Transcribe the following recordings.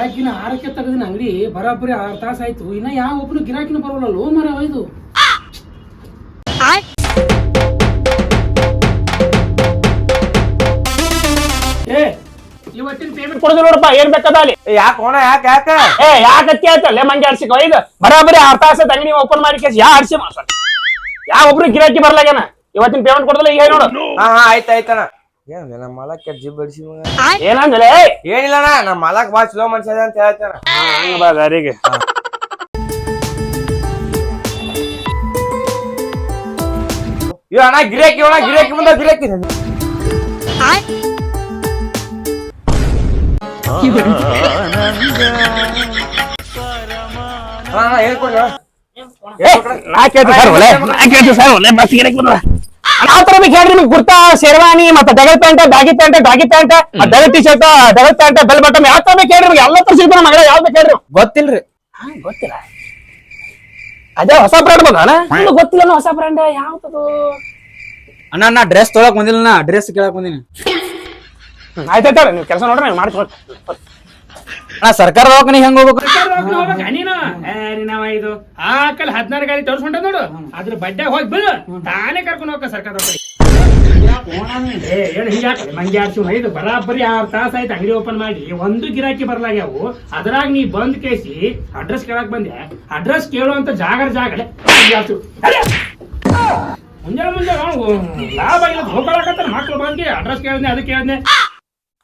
ಬೆಳಗಿನ ಆರಕ್ಕೆ ತೆಗೆದಿನ ಅಂಗಡಿ ಬರಾಬರಿ ಆರು ತಾಸು ಆಯ್ತು. ಇನ್ನ ಯಾವ ಒಬ್ಬನು ಗಿರಾಕಿನ ಬರೋಲ್ಲ. ಲೋ ಮರ ಇದು. ಏ ಇವತ್ತಿನ ಪೇಮೆಂಟ್ ಕೊಡೋದು ನೋಡಪ್ಪ ಏನ್ ಬೇಕದ ಅಲ್ಲಿ? ಯಾಕೆ ಹೋಣ ಯಾಕ ಯಾಕ? ಏ ಯಾಕತ್ತಿ ಆಯ್ತಲ್ಲ ಮಂಗೆ ಆಡ್ಸಿಕ ಒಯ್ದು ಬರಾಬರಿ ಆರ್ ತಾಸು ಆಯ್ತು ಅಂಗಡಿ ಓಪನ್ ಮಾಡಿ ಕೇಸ್. ಯಾ ಆಡ್ಸಿ ಮಾಸ ಯಾವ ಒಬ್ರು ಗಿರಾಕಿ ಬರ್ಲಾಗ್ಯಾನ? ಇವತ್ತಿನ ಪೇಮೆಂಟ್ ಕೊಡದಲ್ಲ ಈಗ ನೋಡು. ಹಾ ಹಾ ಆಯ್ತ ಆಯ್ತಣ್ಣ ಏನ್ ನಮ್ಮ ಮಲಕ್ ಕೆಟ್ಟ ಜಿಬ್ ಬಡಿಸಿ ಮಗ. ಏನಂದ್ರೆ ಏನಿಲ್ಲಣ್ಣ ನಮ್ಮ ಮಲಕ್ ಬಾಳ ಚಲೋ ಮನುಷ್ಯ ಅದ ಅಂತ ಹೇಳ್ತಾನ ಹಂಗ ಬಾ ದಾರಿಗೆ ಇವ ಅಣ್ಣ ಗಿರಾಕಿ ಅಣ್ಣ ಗಿರಾಕಿ ಬಂದ ಗಿರಾಕಿ. ನಾ ಕೇಳ್ತೀನಿ ಸರ್ ಒಲೆ. ನಾ ಕೇಳ್ತೀನಿ ಸರ್ ಒಲೆ. ಬಸ್ ಗಿರಕ್ ಬಂದ್ರ ಯಾವ ತರ ಬೇಕು ಹೇಳ್ರಿ ನಿಮ್ಗೆ ಕುರ್ತಾ ಶೇರ್ವಾನಿ ಮತ್ತೆ ಡಗಲ್ ಪ್ಯಾಂಟ್ ಡಾಗಿ ಪ್ಯಾಂಟ್ ಡಾಗಿ ಪ್ಯಾಂಟ್ ಡಗಲ್ ಟಿ ಶರ್ಟ್ ಡಗಲ್ ಪ್ಯಾಂಟ್ ಬೆಲ್ ಬಟಮ್ ಯಾವ ತರ ಬೇಕು ಹೇಳ್ರಿ ನಿಮ್ಗೆ. ಎಲ್ಲ ತರ ಸಿಗ್ತಾನ ಮಗಳ ಯಾವ್ದು ಬೇಕು ಹೇಳ್ರಿ? ಗೊತ್ತಿಲ್ರಿ. ಗೊತ್ತಿಲ್ಲ. ಅದೇ ಹೊಸ ಬ್ರ್ಯಾಂಡ್ ಬಂದ ಗೊತ್ತಿಲ್ಲ ಹೊಸ ಬ್ರ್ಯಾಂಡ್ ಯಾವ್ದು ಅಣ್ಣ ನಾ ಡ್ರೆಸ್ ತೊಳಕ್ ಬಂದಿಲ್ಲ ಡ್ರೆಸ್ ಕೇಳಕ್ ಬಂದಿನಿ. ಆಯ್ತಾಯ್ತಾರ ನೀವು ಕೆಲಸ ನೋಡ್ರಿ ನೀವು ಮಾಡ್ಕೊಳ್ರಿ. ಅಣ್ಣ ಸರ್ಕಾರ ದವಾಖಾನೆ ಹೆಂಗ್ ಹೋಗ್ಬೇಕು? ನೀನು? ನಾವ ಇದು ಆಕಲ್ ಹದಿನಾರು ಗಾಡಿ ತೋರ್ಸ್ಕೊಂಡ ನೋಡು. ಅದ್ರ ಬಡ್ಡೆ ಹೋಗಿ ಬಿಡು. ತಾನೇ ಕರ್ಕೊಂಡು ಹೋಗ ಸರ್ಕಾರ ಮಂಗೆ ಆಡ್ಸು ಇದು ಬರಾಬರಿ ಆರು ತಾಸ ಆಯ್ತು ಅಂಗಡಿ ಓಪನ್ ಮಾಡಿ. ಒಂದು ಗಿರಾಕಿ ಬರ್ಲಾಗ್ಯಾವು. ಅದ್ರಾಗ ನೀ ಬಂದ್ ಕೇಸಿ ಅಡ್ರೆಸ್ ಕೇಳಕ್ ಬಂದೆ. ಅಡ್ರೆಸ್ ಕೇಳುವಂತ ಜಾಗರ. ಅರೆ! ಮುಂಜಾನೆ ಮುಂಜಾನೆ ಲಾಭ ಇಲ್ಲ ಹೋಗ್ಕೊಳಕತ್ತಾರ ಮಕ್ಳು ಬಂದಿ ಅಡ್ರೆಸ್ ಕೇಳಿದ್ನೆ ಅದಕ್ಕೆ ಕೇಳಿದ್ನೆ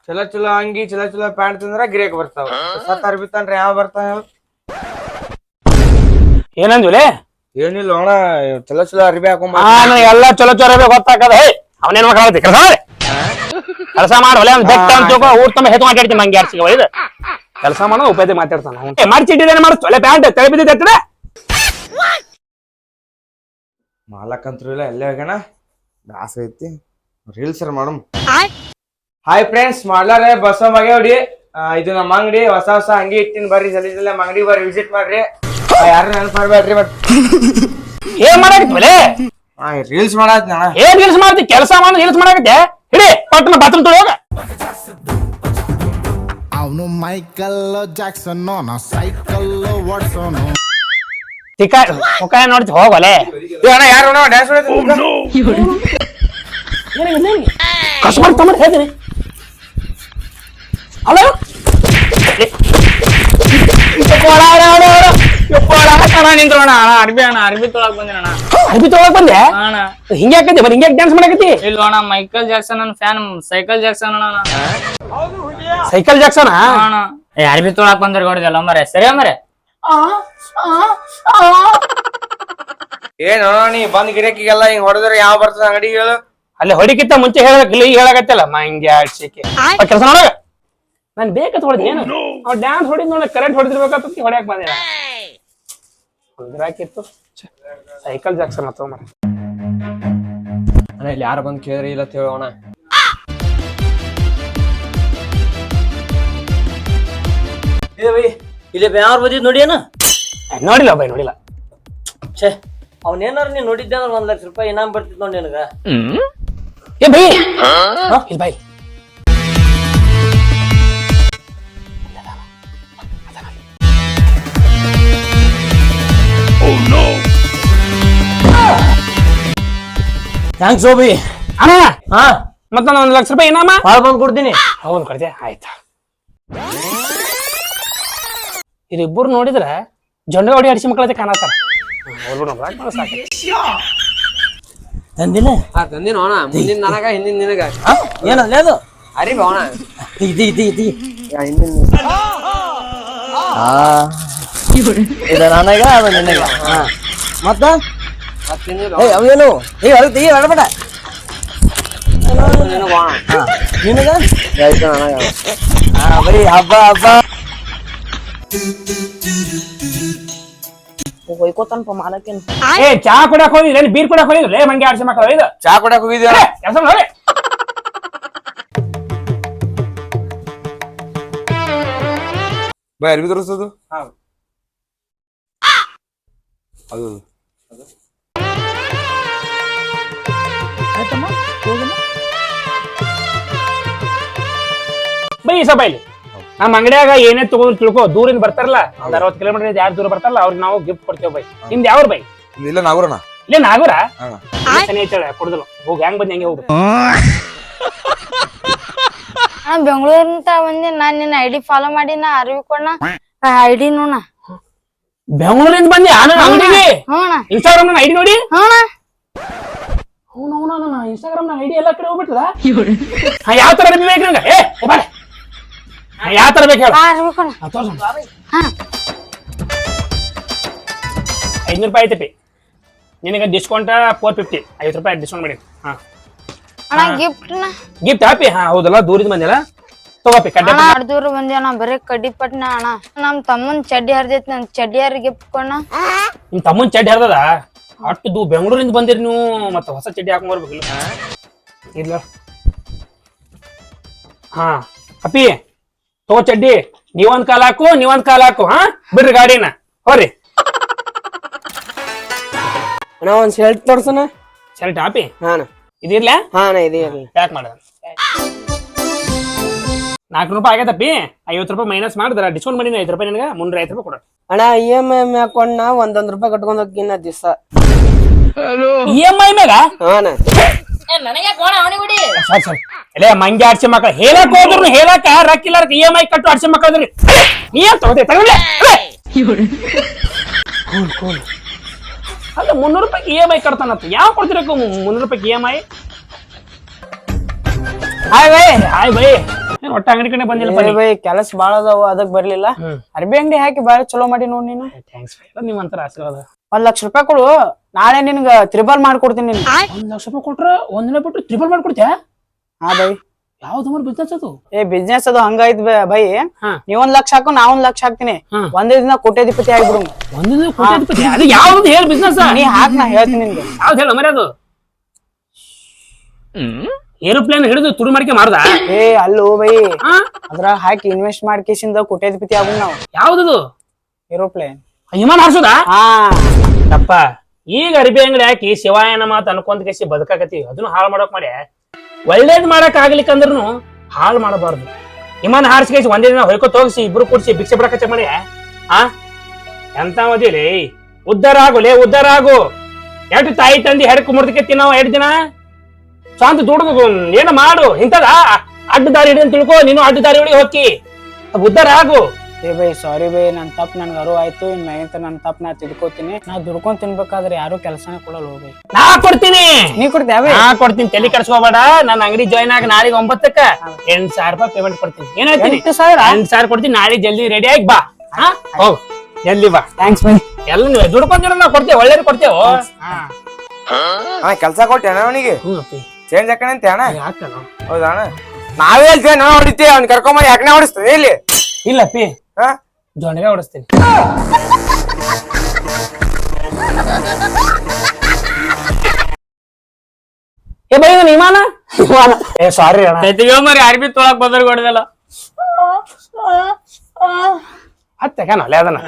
ಚಲೋ ಚಲೋ ಅಂಗಿ ಚಲೋ ಚಲೋ ಪ್ಯಾಂಟ್ ತಿಂದ್ರ ಗ್ರೇಕ್ ಬರ್ತಾವ. ಸತ್ ಅರ್ಬಿ ತಂದ್ರ ಯಾವ ಬರ್ತಾವ ಏನಂದ್ವಿ ಏನಿಲ್ಲ ಅಣ್ಣ ಚಲೋ ಚಲೋ ಅರ್ಬಿ ಹಾಕೊಂಡ್ ನಾನು ಎಲ್ಲ ಚಲೋ ಚಲೋ ಅರ್ಬಿ ಗೊತ್ತಾಕದ ಹೇ ಅವನೇನ್ ಮಾಡ್ತಿ ಕೆಲಸ ಮಾಡಿ. ಕೆಲಸ ಮಾಡಿ ಒಂದ್ ಬೆಟ್ಟ ಅಂತ ಊರ್ ತುಂಬ ಹೆತ್ತು ಮಾತಾಡ್ತೀನಿ ಮಂಗೆ ಆಡ್ಸಿಗೆ ಇದು. ಕೆಲಸ ಮಾಡೋ ಉಪಯೋಗ ಮಾತಾಡ್ತಾನ ಮಾಡ್ಚಿಟ್ಟಿದ್ದೇನೆ ಮಾಡಿಸ್ತು ಒಲೆ ಪ್ಯಾಂಟ್ ತಲೆ ಬಿದ್ದಿದ್ದೆ ಮಾಲಕ್ ಅಂತೂ ಇಲ್ಲ ಎಲ್ಲೇ ಹೋಗ್ಯಾನ? ದಾಸ ಐತಿ. ರೀಲ್ಸ್ ಮಾಡಮ್ ಹಾಯ್ ಫ್ರೆಂಡ್ಸ್ ಮಾಡ್ಲಾರೆ ಬಸ್ ಮಗೆ ಹೊಡಿ. ಆ, ಇದು ನಮ್ಮ ಅಂಗಡಿ. ಹೊಸ ಹೊಸ ಅಂಗಿ ಇಟ್ಟಿನ ಬರ್ರಿ. ಜಲ್ದಿ ಜಲ್ದಿ ನಮ್ಮ ಅಂಗಡಿ ಬರ್ರಿ ವಿಸಿಟ್ ಮಾಡ್ರಿ. ಯಾರು ನೆನಪು ಮಾಡ್ಬೇಡ್ರಿ ಬಟ್ ಏನ್ ಮಾಡಾಕತ್ತಿ ರೀಲ್ಸ್ ಮಾಡತ್ತಿ ಅಣ್ಣ ಏನ್ ರೀಲ್ಸ್ ಮಾಡ್ತಿ? ಕೆಲಸ ಮಾಡಿ ರೀಲ್ಸ್ ಮಾಡಾಕತ್ತೆ ಹಿಡಿ ಪಟ್ಟಣ ಬಾತ್ರೂಮ್ ತೊಳೆಯೋಗ. ಅವನು ಮೈಕಲ್ ಜಾಕ್ಸನ್ ನೋ ಸೈಕಲ್ ಓಡ್ಸೋನು ತಿಕ್ಕ ಮುಖ ನೋಡ್ತಿ? ಹೋಗಲೆ ಏ ಅಣ್ಣ ಯಾರು ಡ್ಯಾನ್ಸ್ ಕಸ್ಬರ್ ತಮ್ಮ ಹೇಳ್ತೀನಿ. ಹಲೋ ನಿಂತ್ರೋಣ ಅಣ್ಣ ಅರ್ಬಿ ಅಣ್ಣ ಅರ್ಬಿ ತೊಳಕ್ ಬಂದಿನ ಅಣ್ಣ. ಅರ್ಬಿ ತೊಗೊಳಕ್ ಬಂದೆ? ಅಣ್ಣ. ಹಿಂಗ್ಯಾಕತ್ತಿ ಬರೀ ಹಿಂಗ್ಯಾಕ್ ಡ್ಯಾನ್ಸ್ ಮಾಡಾಕತ್ತಿ? ಇಲ್ಲ ಅಣ್ಣ ಮೈಕಲ್ ಜಾಕ್ಸನ್ ನನ್ನ ಫ್ಯಾನ್ ಸೈಕಲ್ ಜಾಕ್ಸನ್ ಅಣ್ಣ ಸೈಕಲ್ ಜಾಕ್ಸನ್ ಅಣ್ಣ. ಏ ಅರ್ಬಿ ತೊಳಕ್ ಬಂದ್ರಿ ಹೊಡೆದಲ್ಲ ಮರೆ ಸರಿ ಮರೆ ಏನ್ ನೀ ಬಂದ್ ಗಿರಕಿಗೆಲ್ಲ ಹಿಂಗ್ ಹೊಡೆದ್ರೆ ಯಾವ ಬರ್ತದ ಅಂಗಡಿ ಹೇಳು? ಅಲ್ಲಿ ಹೊಡಿಕಿತ್ತ ಮುಂಚೆ ಹೇಳಬೇಕಿಲ್ಲ ಈಗ ಹೇಳಕತ್ತಲ್ಲ. ಹಿಂಗೆ ಆಡ್ಸಿಕೆ ಕೆಲಸ ನೋಡಗ ನಾನು ಬೇಕ ಹೊಡೆದ್ ಏನು? ಅವ್ನು ಡ್ಯಾನ್ಸ್ ಹೊಡಿದ್ ನೋಡ ಕರೆಂಟ್ ಹೊಡೆದಿರ್ಬೇಕಂತ ಹೊಡ್ಯಾಕ್ ಬಂದೆ ಹಾಕಿತ್ತು. ಸೈಕಲ್ ಜಾಕ್ಸನ್ ಅಥವಾ ಮರ ಅಣ್ಣ ಇಲ್ಲಿ ಯಾರು ಬಂದು ಕೇಳ್ರಿ ಇಲ್ಲ ಹೇಳೋಣ ಇಲ್ಲಿ ಯಾರು ಬಂದಿದ್ ನೋಡಿ ಏನ ನೋಡಿಲ್ಲ ಬೈ ನೋಡಿಲ್ಲ. ಛೇ ಅವನೇನಾರು ನೀನ್ ನೋಡಿದ್ದೆ ಅಂದ್ರೆ ಒಂದ್ ಲಕ್ಷ ರೂಪಾಯಿ ಇನಾಮ್ ಬರ್ತಿದ್ ನೋಡಿ ನನಗ. ಏ ಬೈ. ಇಲ್ಲಿ ಬೈ. ಥ್ಯಾಂಕ್ಸ್ ಸೋಬಿ ಅಣ್ಣ! ಹಾ? ಮತ್ತ ಒಂದ್ ಲಕ್ಷ ರೂಪಾಯಿ ಇನಾಮ ಭಾಳ ಬಂದು ಕೊಡ್ತೀನಿ. ಹೌದು ಕೊಡ್ತೆ ಆಯ್ತಾ. ಇದಿಬ್ಬರು ನೋಡಿದ್ರೆ ಜೊಂಡ ಹೊಡಿ ಅಡಿಸಿ ಮಕ್ಕಳತ್ತೆ ಕಾಣತ್ತಾರ. ತಂದಿಲ್ಲ ತಂದಿನ? ಮುಂದಿನ ನನಗ ಹಿಂದಿನ ನಿನಗ. ಏನಲ್ಲ ಅದು ಅರಿಬ ಅಣ್ಣ. ಇದು ಇದು ಇದು ಇದು ನನಗ ಅದು ನಿನಗ. ಹಾ. ಮತ್ತ? ಏ ಅವೇನು? ಏಯ್ ಅಳ್ತಿ ಅಳಬೇಡ ನಿನಗ ಅಣ್ಣ ಹಾ. ನಿನಗ? ಆಯ್ತು ನನಗ. ಹಾ ಬರೀ ಹಬ್ಬ ಹಬ್ಬ. ಹೋಯ್ಕೋತಾನಪ್ಪ ಮಾಲಕೇನು. ಏ ಚಾ ಕುಡಕ್ ಹೋಗಿದ್ರೆ ಬೀರ್ ಕುಡಕ್ ಹೋಗಿದ್ರೆ ಮಂಗೆ ಆಡ್ಸಿ ಮಕ್ಕಳು ಇದು. ಚಾ ಕೊಡಕ್ ಹೋಗಿದ್ಯಾ. ಕೆಲಸ ನೋಡಿ ಬೈ ಅರ್ಬಿ ತೋರಿಸೋದು? ಅದು ಬೈ ಸ್ವಲ್ಪ ಇಲ್ಲಿ ನಮ್ಮ ಅಂಗಡಿಯಾಗ ಏನೇ ತಗೊಂಡು ತಿಳ್ಕೊ ದೂರಿಂದ ಬರ್ತಾರಲ್ಲ ಒಂದ್ ಅರವತ್ತು ಕಿಲೋಮೀಟರ್ ಯಾರು ದೂರ ಬರ್ತಾರಲ್ಲ ಅವ್ರಿಗೆ ನಾವು ಗಿಫ್ಟ್ ಕೊಡ್ತೇವೆ ಬೈ. ನಿಮ್ದು ಯಾವ್ರ ಬೈ? ಇಲ್ಲ ನಾಗೂರಣ ಇಲ್ಲ ನಾಗೂರ? ಐತೇಳ ಕೊಡುದಿಲ್ಲ ಹೋಗಿ ಹೆಂಗ್ ಬಂದ್ ಹೆಂಗೆ ಹೋಗ್ರಿ ಬೆಂಗಳೂರಿಂದ ಬಂದಿ ನಾನ್ ನಿನ್ನ ಐಡಿ ಫಾಲೋ ಮಾಡಿ ನಾ ಅರಿವಿ ಕೊಡ ಐಡಿ ನೋಣ ಬೆಂಗಳೂರಿಂದ ಬಂದಿ ಆನ ಅಂಗಡಿಗೆ ಹ್ಞೂ ಅಣ್ಣ ಇನ್ಸ್ಟಾಗ್ರಾಮ್ ಐಡಿ ನೋಡಿ ಹ್ಞೂ ಅಣ್ಣ ಅವ್ನು ನನ್ನ ಇನ್ಸ್ಟಾಗ್ರಾಮ್ ನಾಗ ಐಡಿ ಎಲ್ಲ ಕಡೆ ಹೋಗ್ಬಿಟ್ಟದ ಹಾ ಯಾವ ತರ ಅರ್ಬಿ ಬೇಕು ನಂಗೆ ಏ ಏ ಬಾರೆ. ಹಾ, ಯಾವ ತರ ಬೇಕು ಹೇಳ ಆ ಅರಿವಿ ಕೊಡ ಹಾ ಐದ್ನೂರು ರೂಪಾಯಿ ಐತಪಿ ನಿನಗೆ ಡಿಸ್ಕೌಂಟ್ ಫೋರ್ ಫಿಫ್ಟಿ ಐವತ್ತು ರೂಪಾಯಿ ಡಿಸ್ಕೌಂಟ್ ಮಾಡಿ ಹಾ ಅಣ್ಣ ಗಿಫ್ಟ್ನ ಗಿಫ್ಟ್ ಹಾಪಿ ಹಾ ಹೌದಲ್ಲ ದೂರಿಂದ ಬಂದಿಲ್ಲ ತಗೋಪಿ ಕಡ್ಡೆ ಅಣ್ಣ ದೂರ ಅಣ್ಣ ಬರೀ ಕಡ್ಡಿ ಪಟ್ನ ಅಣ್ಣ. ನಮ್ ತಮ್ಮನ್ ಚಡ್ಡಿ ಹರಿದೈತಿ ನನ್ ಚಡ್ಡಿ ಹರಿ ಗಿಫ್ಟ್ ಕೊಡ ನಿಮ್ ತಮ್ಮನ್ ಚಡ್ಡಿ ಹರ್ದದ? ಅಷ್ಟು ದೂ ಬೆಂಗಳೂರಿಂದ ಬಂದಿರಿ ನೀವು ಮತ್ತೆ ಹೊಸ ಚಡ್ಡಿ ಹಾಕೊಂಡ್ ಬರ್ಬೇಕಿಲ್ಲ ಇಲ್ಲ? ಹಾ ಅಪ್ಪಿ ತಗೋ ಚಡ್ಡಿ. ನೀವೊಂದ್ ಕಾಲ ಹಾಕು ನೀವೊಂದ್ ಕಾಲ ಹಾಕು ಹಾ? ಬಿಡ್ರಿ ಗಾಡಿನ. ಹೋರಿ. ಅಣ್ಣ ಒಂದ್ ಶರ್ಟ್ ತೋರ್ಸನ ಶರ್ಟ್ ಹಾಪಿ? ಹಾ ಅಣ್ಣ ಇದಿರ್ಲ? ಹಾ ಅಣ್ಣ ಇದೆ. ಪ್ಯಾಕ್ ಮಾಡ. ನಾಲ್ಕು ರೂಪಾಯಿ ಆಗೈತಪ್ಪಿ ಐವತ್ತು ರೂಪಾಯಿ ಮೈನಸ್ ಮಾಡಿದ್ರ ಡಿಸ್ಕೌಂಟ್ ಮಾಡಿ ಐದು ರೂಪಾಯಿ ನಿನಗೆ ಮುನ್ನೂರ ಐದು ರೂಪಾಯಿ ಕೊಡ ಅಣ್ಣ ಇ ಎಂ ಐ ಹಾಕೊಂಡ್ ನಾ ಒಂದೊಂದ್ ರೂಪಾಯಿ ಕಟ್ಕೊಂಡ್ ಹೋಗಿನ ದಿವಸ. ಇ ಎಂ ಐ ಮ್ಯಾಗ? ಹಾ ಅಣ್ಣ. ಸರಿ ಸರಿ. ಎಲೆ ಮಂಗೆ ಆಡ್ಸಿ ಮಕ್ಕಳು ಹೇಳಕ್ ಹೋದ್ರು ಹೇಳಕ ರಕ್ಕಿಲ್ಲ ಇ ಎಂ ಐ ಕಟ್ಟು ಆಡ್ಸಿ ಮಕ್ಕಳ್ರಿ ನೀ ಏನ್ ತಗೋತೆ? ತಗೊಳ್ಳೆ. ಅಲ್ಲ ಮುನ್ನೂರು ರೂಪಾಯಿ ಇ ಎಂ ಐ ಕಟ್ತಾನಂತ ಯಾವ ಕೊಡ್ತಿರಕ್ಕ ಮುನ್ನೂರು ರೂಪಾಯಿ E M I hi bye hi bye ಏನ್ ಒಟ್ಟ ಅಂಗಡಿ ಕಡೆ ಬಂದಿಲ್ಲ ಬೈ ಕೆಲಸ ಬಾಳ ಅದಾವ ಅದಕ್ ಬರ್ಲಿಲ್ಲ. ಅರ್ಬಿ ಅಂಗಡಿ ಹಾಕಿ ಬಾಳ ಚಲೋ ಮಾಡಿ ನೋಡಿ ನೀನು. ಥ್ಯಾಂಕ್ಸ್ ನಿಮ್ಮ ಅಂತರ ಆಶೀರ್ವಾದ. ಒಂದ್ ಲಕ್ಷ ರೂಪಾಯಿ ಕೊಡು ನಾಳೆ ನಿನ್ಗ ತ್ರಿಬಲ್ ಮಾಡ್ಕೊಡ್ತೀನಿ ನಿನ್. ಒಂದ್ ಲಕ್ಷ ರೂಪಾಯಿ ಕೊಟ್ರ ಒಂದನೇ ಬಿಟ್ಟು ತ್ರಿಬಲ್ ಮಾಡ್ಕೊಡ್ತೀಯ? ಹಾ ಬೈ. ಯಾವ್ದು ಮಾಡಿ ಬಿಸ್ನೆಸ್ ಅದು? ಏ ಬಿಸ್ನೆಸ್ ಅದು ಹಂಗಾಯ್ತು ಬ- ಬೈ. ನೀವ್ ಒಂದ್ ಲಕ್ಷ ಹಾಕು ನಾ ಒಂದ್ ಲಕ್ಷ ಹಾಕ್ತೀನಿ. ಒಂದೇ ದಿನ ಕೋಟ್ಯಾಧಿಪತಿ ಆಗ್ಬಿಡು. ಒಂದಿನ ಕೋಟ್ಯಾಧಿಪತಿ? ಅದು ಯಾವ್ದು ಹೇಳಿ ಬಿಸ್ನೆಸ್ ನೀ ಹಾಕ್ ನಾ ಹೇಳ್ತೀನಿ ನಿನ್ಗೆ. ಯಾವ್ದು ಹೇಳ ಮರ್ಯಾದು? ಅದು ಏರೋಪ್ಲೇನ್ ಹಿಡಿದು ತುಡು ಮಾಡ್ಕೆ ಮಾಡ್ದ? ಏ ಅಲ್ಲೋ ಬೈ. ಅದ್ರ ಅದ್ರಾಗ ಹಾಕಿ ಇನ್ವೆಸ್ಟ್ ಮಾಡ್ಕೇಸಿಂದ ಕೋಟ್ಯಾಧಿಪತಿ ಆಗು ನಾವು. ಯಾವ್ದದು? ಏರೋಪ್ಲೇನ್. ವಿಮಾನ ಹಾರ್ಸೋದಾ ಹಾ. ತಪ್ಪ ಈಗ ಅರಿಬಿ ಅಂಗಡಿ ಹಾಕಿ ಶಿವಾಯನ ಮಾತು ಅನ್ಕೊಂತ ಕೇಸಿ ಬದುಕಾಕತಿ ಅದನ್ನು ಹಾಳು ಮಾಡೋಕ್ ಮಾಡಿ ಒಳ್ಳೇದ್ ಮಾಡಕ್ ಆಗ್ಲಿಕ್ಕಂದ್ರೂ ಹಾಳು ಮಾಡಬಾರ್ದು. ವಿಮಾನ ಹಾರಿಸಿ ಒಂದೇ ದಿನ ಹೊಯ್ಕೋ ತೋಗಿಸಿ ಇಬ್ರು ಕೂಡಿಸಿ ಭಿಕ್ಷೆ ಬಿಡಕಚ್ಚ ಮಾಡಿ ಆ? ಎಂತ ಮದಿಲಿ ಉದ್ದಾರ ಆಗುಲೇ ಉದ್ದಾರ ಆಗು. ಎಷ್ಟು ತಾಯಿ ತಂದಿ ಹೆಡ್ಕು ಮುರ್ದಕ್ಕೆ ತಿನ್ನವ ಎರಡು ದಿನ. ಶಾಂತ ದುಡ್ದು ಏನ ಮಾಡು ಇಂಥದ? ಅಡ್ಡ ದಾರಿ ಹಿಡಿದು ತಿಳ್ಕೊ ನೀನು ಅಡ್ಡ ದಾರಿ ಒಳಗೆ ಹೋಕಿ ಉದ್ದಾರ ಆಗು. ಏ ಬೈ ಸಾರಿ ಬೈ ನನ್ ತಪ್ಪ ನನ್ಗೆ ಅರು ಆಯ್ತು. ಇನ್ ಮ್ಯಾಗಿಂತ ನನ್ ತಪ್ಪು ನಾ ತಿಳ್ಕೊತೀನಿ ನಾ ದುಡ್ಕೊಂಡ್ ತಿನ್ಬೇಕಾದ್ರೆ ಯಾರು ಕೆಲಸನೇ ಕೊಡಲ್ಲ ಹೋಗಿ ನಾ ಕೊಡ್ತೀನಿ. ನೀ ಕೊಡ್ತೀಯ ಬೈ? ನಾ ಕೊಡ್ತೀನಿ. ತಲೆ ಕಟ್ಸ್ಕೋಬೇಡ ನನ್ನ ಅಂಗಡಿ ಜಾಯ್ನ್ ಆಗ ನಾಳೆ ಒಂಬತ್ತಕ್ಕ ಎಂಟ್ ಸಾವಿರ ರೂಪಾಯಿ ಪೇಮೆಂಟ್ ಕೊಡ್ತೀನಿ. ಏನ್ ಹೇಳ್ತೀನಿ? ಎಂಟು ಸಾವಿರ? ಎಂಟ್ ಸಾವಿರ ಕೊಡ್ತೀನಿ. ನಾಳೆ ಜಲ್ದಿ ರೆಡಿ ಆಗಿ ಬಾ. ಹಾ? ಹೋಗ್. ಜಲ್ದಿ ಬಾ. Thanks bye. ಎಲ್ಲ ನೀವು ದುಡ್ಕೊಂಡ್ ನಾವು ಕೊಡ್ತೇವೆ. ಒಳ್ಳೇದು ಕೊಡ್ತೇವೆ? ಹಾ. ಕೆಲಸ ಕೊಟ್ಟೆ ಅವನಿಗೆ? ಹ್ಞೂ ಅಪ್ಪಿ. ಚೇಂಜ್ ಹಾಕಣ ಅಂತ ಅಣ್ಣ. ಯಾಕಲ್ಲ ಹೌದಾ ಅಣ್ಣ? ನಾವೇ ಅಲ್ತೇವೆ ನಾವು ಹೊಡಿತೀವಿ ಅವ್ನ ಕರ್ಕೊಂಬಂದು ಯಾಕನೆ ಹೊಡಿಸ್ತದೆ ಇಲ್ಲಿ. ಇಲ್ಲ ಪಿ. ಹಾ? ಜೊಂಡಿಗೆ ಹೊಡಿಸ್ತೀನಿ ಏ ಬೈ ಇವ್ನು ವಿಮಾನ? ವಿಮಾನ. ಏ ಸಾರಿ ಅಣ್ಣ. ಮರಿ ಅರ್ಬಿ ತೊಳಕ್ ಬದರ್ ಕೊಡದಲ್ಲ ಹತ್ತೆ ಕಾಣ ಅಲ್ಲೇ ಅದನ್ನ.